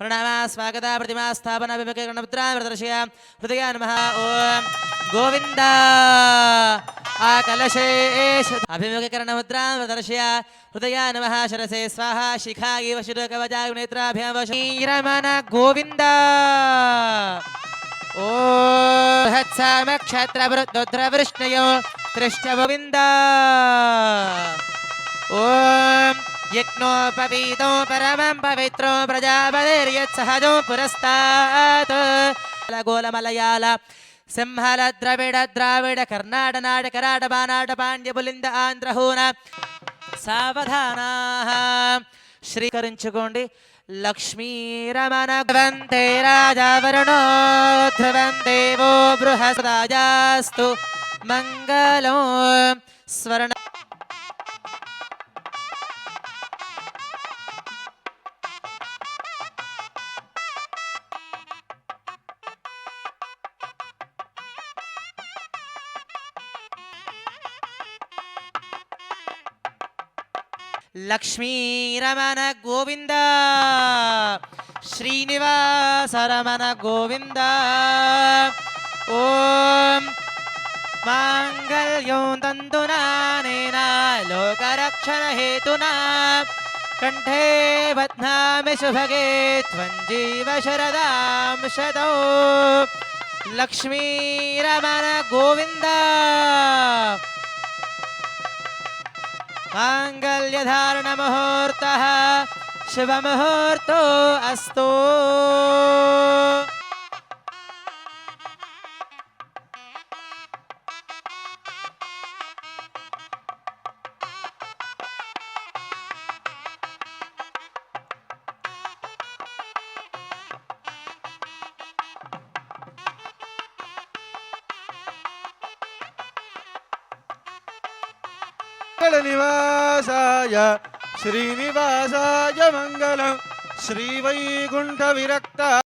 ప్రణామ స్వాగత ప్రతిమా స్థాపన వివేకృద్రామృదర్శయ హృదయ నమ ఓం గోవింద ఆ కలశేష అభిముఖీకరణ ముద్రామృదర్శయ హృదయ నమ శరసే స్వాహ శిఖా ఇవ శిర కవచాయ నేత్రాభ్యాం వశీరమణ గోవింద ఓ హత్సమక్షత్రవృద్ధృష్ణయో తృష్ట గోవింద ఓ యజ్ఞోపవీతో పరమం పవిత్రో ప్రజాపతిర్యత్సహజో పురస్తాత్. గోలమలయాల సింహల ద్రవిడ ద్రావిడ కర్ణాట నాట కరాట బానాట పాండ్య పులింద ఆంధ్రహూన సావధానా. శ్రీకరించుకోండి. లక్ష్మీరమణ ధ్రువంతే రాజా వరుణో ధ్రువం దేవో బృహస్పదాయాస్తు. మంగళం స్వర్ణ लक्ष्मी रमन गोविंद श्रीनिवास रमण गोविंद ओम मंगल्यों लोक रक्षण हेतु कंठे बध्ना सुभगे जीव शरदाशद लक्ष्मी रमन गोविंदा माङ्गल्यधारणमुहूर्तः शुभमुहूर्तो अस्तु மங்களநிவாசாய ஸ்ரீனிவாசாய மங்களம். ஸ்ரீவைகுண்ட விரக்தா